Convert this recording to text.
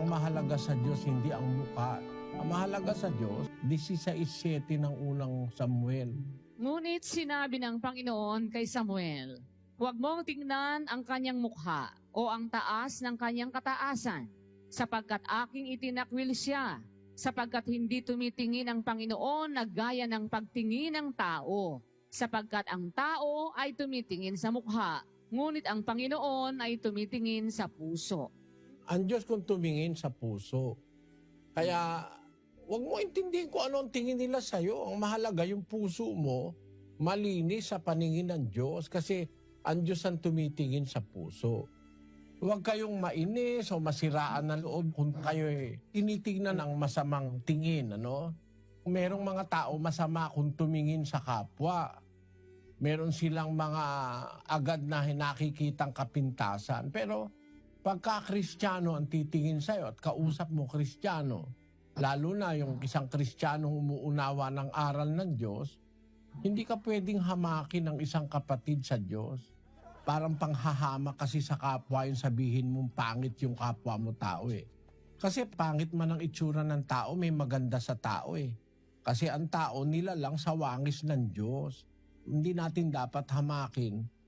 mahalaga sa Diyos hindi ang mukha. Ang mahalaga sa Diyos, 16.7 ng unang Samuel. Ngunit sinabi ng Panginoon kay Samuel, Huwag mong tingnan ang kanyang mukha o ang taas ng kanyang kataasan, sapagkat aking itinakwil siya, sapagkat hindi tumitingin ang Panginoon na gaya ng pagtingin ng tao, sapagkat ang tao ay tumitingin sa mukha, ngunit ang Panginoon ay tumitingin sa puso. Ang Diyos kung tumingin sa puso. Kaya, wag mo intindihin kung ano ang tingin nila sa'yo. Ang mahalaga, yung puso mo, malinis sa paningin ng Diyos. Kasi, ang Diyos ang tumitingin sa puso. Huwag kayong mainis o masiraan ng loob kung kayo eh, tinitingnan ang masamang tingin, ano? Merong mga tao masama kung tumingin sa kapwa. Meron silang mga agad na nakikitang kapintasan. Pero pagka kristyano ang titingin sa'yo at kausap mo kristyano, lalo na yung isang kristyano umuunawa ng aral ng Diyos, hindi ka pwedeng hamakin ng isang kapatid sa Diyos. Parang panghahama kasi sa kapwa yung sabihin mong pangit yung kapwa mo tao eh. Kasi pangit man ang itsura ng tao, may maganda sa tao eh. Kasi ang tao nila lang sa wangis ng Diyos. Hindi natin dapat hamakin